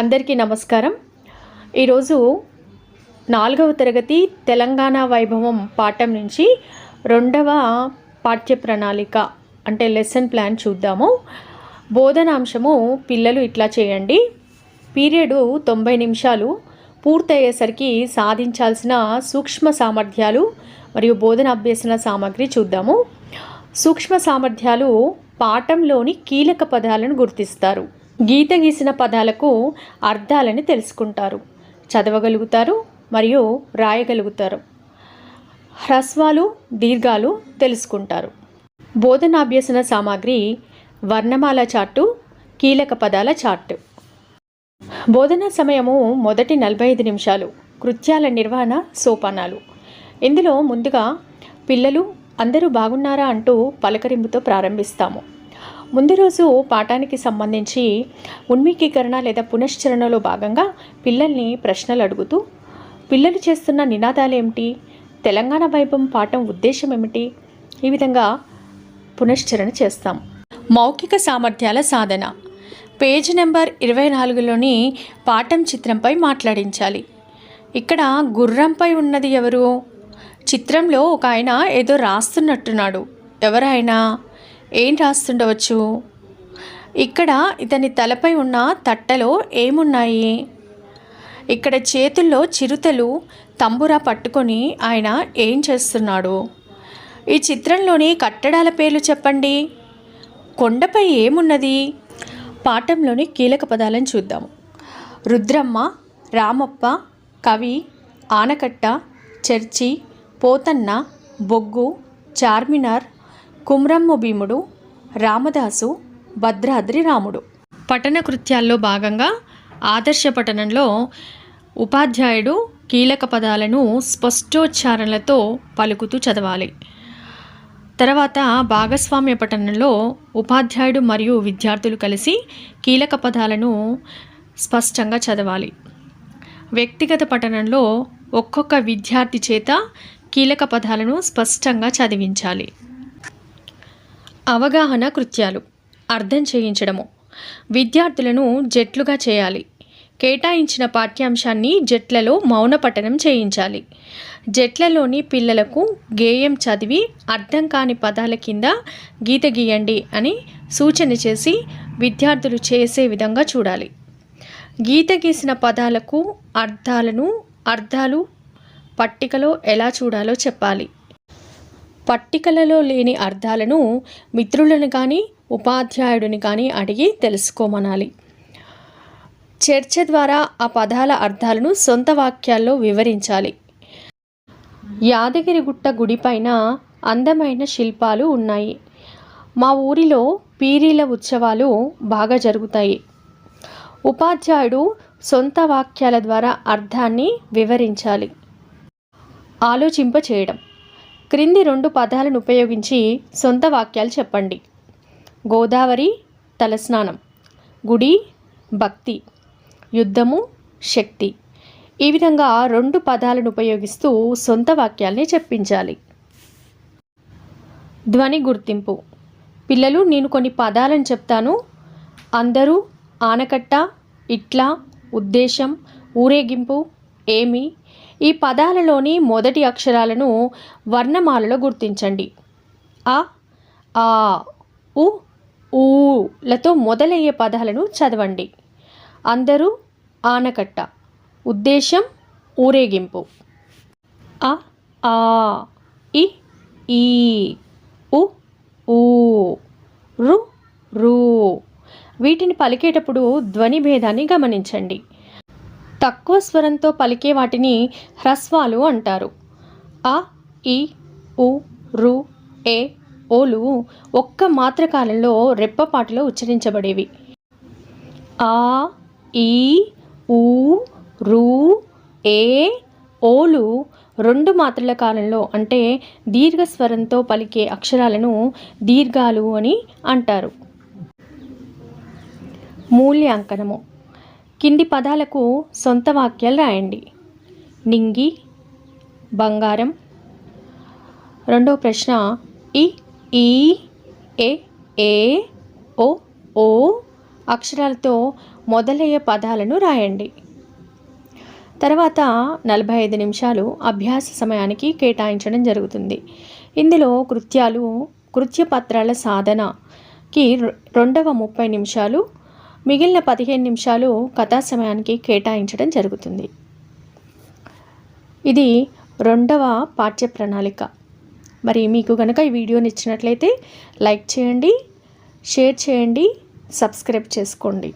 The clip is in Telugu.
అందరికీ నమస్కారం. ఈరోజు నాలుగవ తరగతి తెలంగాణ వైభవం పాఠం నుంచి రెండవ పాఠ్య ప్రణాళిక అంటే లెసన్ ప్లాన్ చూద్దాము. బోధనాంశము పిల్లలు ఇట్లా చేయండి. పీరియడు తొంభై నిమిషాలు పూర్తయ్యేసరికి సాధించాల్సిన సూక్ష్మ సామర్థ్యాలు మరియు బోధన అభ్యసన సామాగ్రి చూద్దాము. సూక్ష్మ సామర్థ్యాలు పాఠంలోని కీలక పదాలను గుర్తిస్తారు. గీత గీసిన పదాలకు అర్థాలని తెలుసుకుంటారు. చదవగలుగుతారు మరియు రాయగలుగుతారు. హ్రస్వాలు దీర్ఘాలు తెలుసుకుంటారు. బోధనాభ్యసన సామాగ్రి వర్ణమాల చార్టు కీలక పదాల చార్టు. బోధన సమయము మొదటి నలభై ఐదు నిమిషాలు కృత్యాల నిర్వహణ సోపానాలు. ఇందులో ముందుగా పిల్లలు అందరూ బాగున్నారా అంటూ పలకరింపుతో ప్రారంభిస్తాము. ముందు రోజు పాఠానికి సంబంధించి ఉన్మీకీకరణ లేదా పునశ్చరణలో భాగంగా పిల్లల్ని ప్రశ్నలు అడుగుతూ పిల్లలు చేస్తున్న నినాదాలు ఏమిటి? తెలంగాణ వైభవం పాఠం ఉద్దేశం ఏమిటి? ఈ విధంగా పునశ్చరణ చేస్తాం. మౌఖిక సామర్థ్యాల సాధన. పేజ్ నెంబర్ ఇరవై నాలుగులోని పాఠం చిత్రంపై మాట్లాడించాలి. ఇక్కడ గుర్రంపై ఉన్నది ఎవరు? చిత్రంలో ఒక ఆయన ఏదో రాస్తున్నట్టున్నాడు. ఎవరైనా ఏం రాస్తుండవచ్చు? ఇక్కడ ఇతని తలపై ఉన్న తట్టలో ఏమున్నాయి? ఇక్కడ చేతుల్లో చిరుతలు తంబురా పట్టుకొని ఆయన ఏం చేస్తున్నాడు? ఈ చిత్రంలోని కట్టడాల పేర్లు చెప్పండి. కొండపై ఏమున్నది? పాఠంలోని కీలక పదాలను చూద్దాం. రుద్రమ్మ రామప్ప కవి ఆనకట్ట చర్చి పోతన్న బొగ్గు చార్మినార్ కుమ్రమ్ము భీముడు రామదాసు భద్రాద్రి రాముడు. పఠన కృత్యాల్లో భాగంగా ఆదర్శ పఠనంలో ఉపాధ్యాయుడు కీలక పదాలను స్పష్టోచ్చారణలతో పలుకుతూ చదవాలి. తర్వాత భాగస్వామ్య పఠనంలో ఉపాధ్యాయుడు మరియు విద్యార్థులు కలిసి కీలక పదాలను స్పష్టంగా చదవాలి. వ్యక్తిగత పఠనంలో ఒక్కొక్క విద్యార్థి చేత కీలక పదాలను స్పష్టంగా చదివించాలి. అవగాహన కృత్యాలు. అర్థం చేయించడము. విద్యార్థులను జట్లుగా చేయాలి. కేటాయించిన పాఠ్యాంశాన్ని జట్లలో మౌన పఠనం చేయించాలి. జట్లలోని పిల్లలకు గేయం చదివి అర్థం కాని పదాల కింద గీత గీయండి అని సూచన చేసి విద్యార్థులు చేసే విధంగా చూడాలి. గీత గీసిన పదాలకు అర్థాలను అర్థాలు పట్టికలో ఎలా చూడాలో చెప్పాలి. పట్టికలలో లేని అర్థాలను మిత్రులను కానీ ఉపాధ్యాయుడిని కానీ అడిగి తెలుసుకోమనాలి. చర్చ ద్వారా ఆ పదాల అర్థాలను సొంత వాక్యాల్లో వివరించాలి. యాదగిరిగుట్ట గుడిపైన అందమైన శిల్పాలు ఉన్నాయి. మా ఊరిలో పీరీల ఉత్సవాలు బాగా జరుగుతాయి. ఉపాధ్యాయుడు సొంత వాక్యాల ద్వారా అర్థాన్ని వివరించాలి. ఆలోచింప చేయడం క్రింది రెండు పదాలను ఉపయోగించి సొంత వాక్యాలు చెప్పండి. గోదావరి తలస్నానం గుడి భక్తి యుద్ధము శక్తి. ఈ విధంగా రెండు పదాలను ఉపయోగిస్తూ సొంత వాక్యాల్ని చెప్పించాలి. ధ్వని గుర్తింపు. పిల్లలు నేను కొన్ని పదాలను చెప్తాను. అందరూ ఆనకట్ట ఇట్లా ఉద్దేశం ఊరేగింపు ఏమి ఈ పదాలలోని మొదటి అక్షరాలను వర్ణమాలలో గుర్తించండి. ఆ ఆ ఉ ఊలతో మొదలయ్యే పదాలను చదవండి. అందరూ ఆనకట్ట. ఉద్దేశం ఊరేగింపు. అ ఆ ఇ ఈ ఉ ఊ రు రూ. వీటిని పలికేటప్పుడు ధ్వని భేదాన్ని గమనించండి. తక్కువ స్వరంతో పలికే వాటిని హ్రస్వాలు అంటారు. అ ఇ ఉ రు ఏ ఓలు ఒక్క మాత్రకాలంలో రెప్పపాటులో ఉచ్చరించబడేవి. ఆ ఈ ఊ రు ఏ ఓలు రెండు మాత్రల కాలంలో అంటే దీర్ఘ స్వరంతో పలికే అక్షరాలను దీర్ఘాలు అని అంటారు. మూల్యాంకనము. కింది పదాలకు సొంత వాక్యాలు రాయండి. నింగి బంగారం. రెండో ప్రశ్న ఇ ఈ ఏ ఏ ఓ ఓ అక్షరాలతో మొదలయ్యే పదాలను రాయండి. తర్వాత నలభై ఐదు నిమిషాలు అభ్యాస సమయానికి కేటాయించడం జరుగుతుంది. ఇందులో కృత్యాలు కృత్యపత్రాల సాధనకి రెండవ ముప్పై నిమిషాలు మిగిలిన పదిహేను నిమిషాలు కథా సమయానికి కేటాయించడం జరుగుతుంది. ఇది రెండవ పాఠ్య ప్రణాళిక. మరి మీకు కనుక ఈ వీడియో నచ్చినట్లయితే లైక్ చేయండి షేర్ చేయండి సబ్స్క్రైబ్ చేసుకోండి.